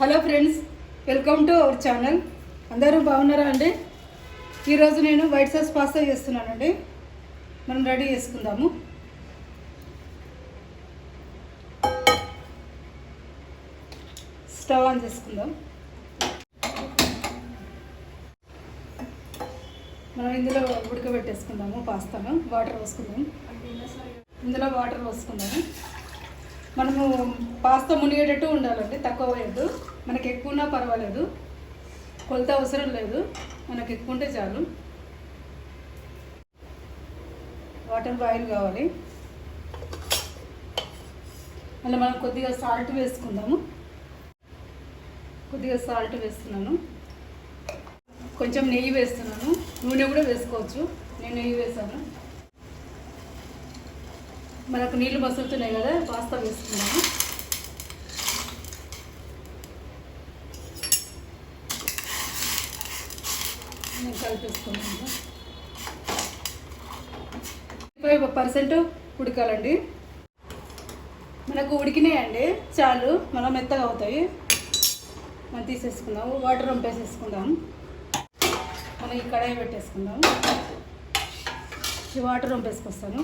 Hello friends welcome to our channel. అందరూ బాగున్నారా అండి? ఈరోజు నేను వైట్ సాస్ పాస్తా చేస్తున్నానండి. మనం రెడీ చేసుకుందాము. స్టవ్ ఆన్ చేసుకుందాం. మనం ఇందులో ఉడకబెట్టేసుకుందాము పాస్తాను. వాటర్ పోసుకుందాం. ఇందులో వాటర్ పోసుకుందాము. మనము పాస్తా మునిగేటట్టు ఉండాలండి తక్కువ వేయద్దు. మనకి ఎక్కువ ఉన్నా పర్వాలేదు. కొలత అవసరం లేదు. మనకు ఎక్కువ ఉంటే చాలు. వాటర్ బాయిల్ కావాలి. మళ్ళీ మనం కొద్దిగా సాల్ట్ వేసుకుందాము. కొద్దిగా సాల్ట్ వేస్తున్నాను. కొంచెం నెయ్యి వేస్తున్నాను. నూనె కూడా వేసుకోవచ్చు. నేను నెయ్యి వేసాను. మనకు నీళ్ళు మసులుతున్నాయి కదా పాస్తా వేసుకున్నాము నేను కలిపేసుకున్నాను ఫైవ్ పర్సెంట్ ఉడకాలండి. మనకు ఉడికినాయండి చాలు మనం మెత్తగా అవుతాయి. మనం తీసేసుకుందాము వాటర్ వంపేసేసుకుందాము మనం ఈ కడాయి పెట్టేసుకుందాము. ఈ వాటర్ రంపేసుకొస్తాను.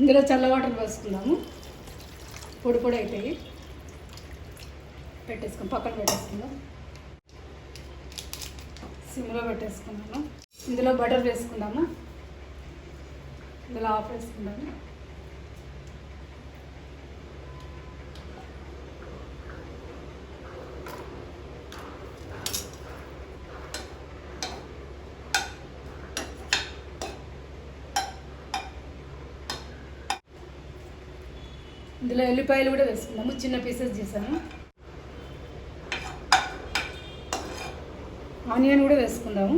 ఇందులో చల్ల వాటర్ వేసుకుందాము పొడి పొడి అవుతాయి పెట్టేసుకుందాం పక్కన పెట్టేసుకుందాం. సిమ్లో పెట్టేసుకున్నాను ఇందులో బటర్ వేసుకుందాము? ఇందులో ఆఫ్ వేసుకుందాము? ఇందులో ఎల్లిపాయలు కూడా వేసుకున్నాము చిన్న పీసెస్ చేసాము ఆనియన్ కూడా వేసుకుందాము.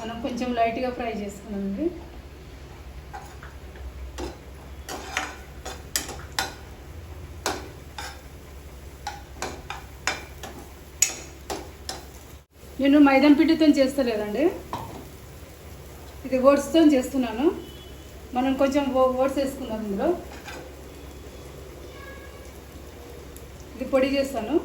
మనం కొంచెం లైట్గా ఫ్రై చేసుకున్నామండి నేను మైదాన పిండితో చేస్తలేదండి. ఇది ఓట్స్తో చేస్తున్నాను. మనం కొంచెం ఓ- ఓట్స్ వేసుకుందాం ఇందులో. ఇది పొడి చేస్తాను.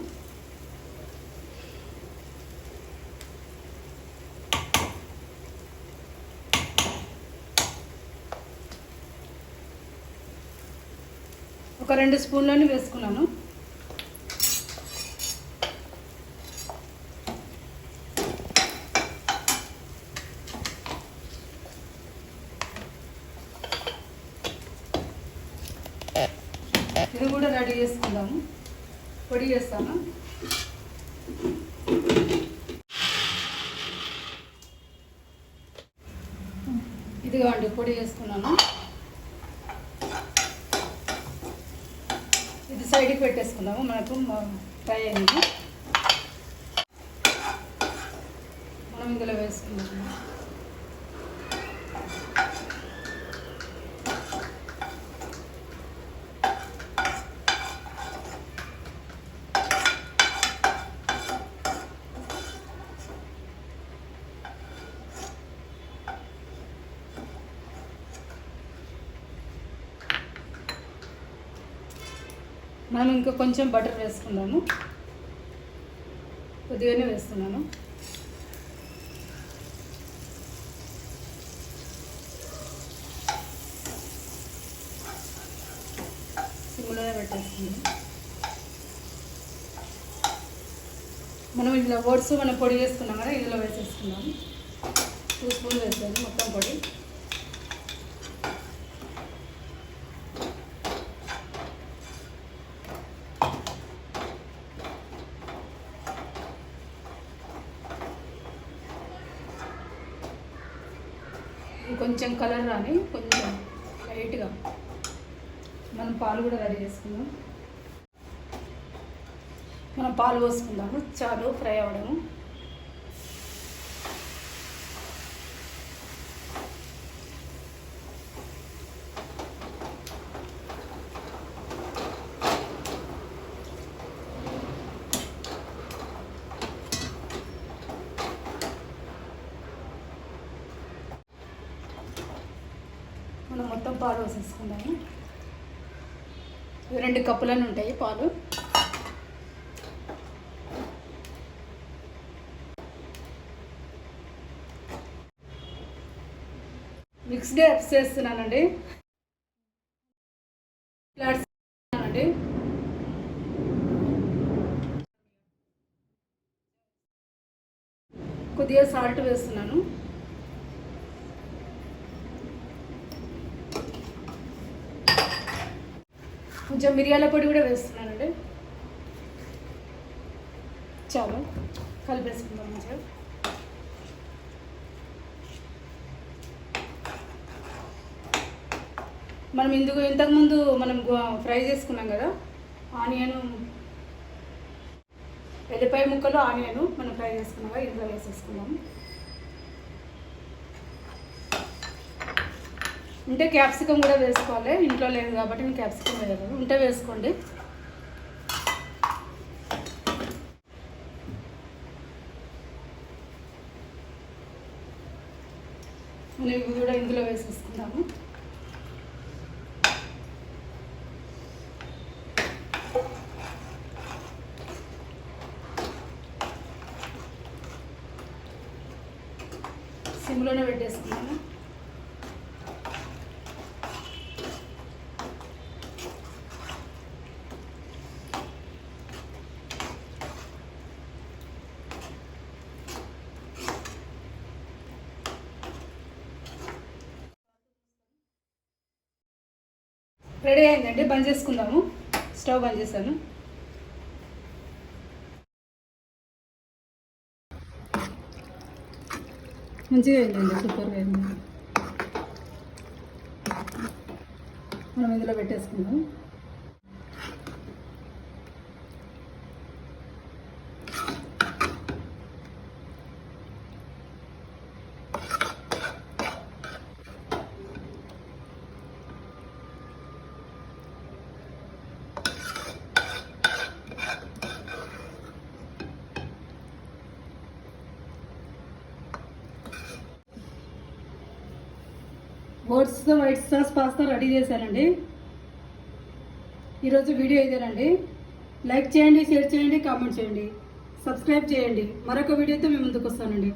ఒక రెండు స్పూన్లోనే వేసుకున్నాను ఇది కూడా రెడీ చేసుకుందాము పొడి చేస్తాను. ఇదిగా అండి పొడి చేసుకున్నాను ఇది సైడ్కి పెట్టేసుకున్నాము మనకు ఫ్రై అయింది. మనం ఇందులో వేసుకుందాము. మనం ఇంకా కొంచెం బటర్ వేసుకుందాము. కొద్దిగానే వేస్తున్నాను. సిమ్లోనే పెట్టేసుకుందాం. మనం ఇందులో ఓట్స్ మనం పొడి వేసుకున్నాం కదా ఇందులో వేసేసుకుందాము టూ స్పూన్ వేసాను మొత్తం పొడి. కొంచెం కలర్ రాని కొంచెం లైట్గా మనం పాలు కూడా రెడీ చేసుకుందాం. మనం పాలు పోసుకుందాము. చాలు ఫ్రై అవ్వడము మనం మొత్తం పాలు వేసేసుకుందాము ఇవి రెండు కప్పులను ఉంటాయి పాలు. మిక్స్డ్ ఎప్స్ చేస్తున్నానండి. అండి చేస్తున్నానండి. కొద్దిగా సాల్ట్ వేస్తున్నాను. కొంచెం మిరియాల పొడి కూడా వేస్తున్నానండి. చాలు కలిపేసుకుందాం మంచిగా. మనం ఇందుకు ఇంతకుముందు మనం ఫ్రై చేసుకున్నాం కదా ఆనియన్ ఎల్లిపాయ ముక్కలు ఆనియన్ మనం ఫ్రై చేసుకున్నాం కదా ఇందులో వేసేసుకున్నాము ఉంటే క్యాప్సికమ్ కూడా వేసుకోవాలి. ఇంట్లో లేదు కాబట్టి నేను క్యాప్సికమ్ వేయగలను ఉంటే వేసుకోండి. మనం ఇవి కూడా ఇందులో వేసేసుకుందాము సిమ్లోనే పెట్టేసుకున్నాను రెడీ అయిందండి బంద్ చేసుకుందాము. స్టవ్ బంద్ చేశాను మంచిగా అయిందండి సూపర్గా అయింది. మనం ఇందులో పెట్టేసుకుందాం. Oats white sauce pasta ready చేశానండి ఈరోజు వీడియో ఇదేనండి. లైక్ చేయండి షేర్ చేయండి కామెంట్ చేయండి. సబ్స్క్రైబ్ చేయండి. మరొక వీడియోతో మేము ముందుకు వస్తానండి.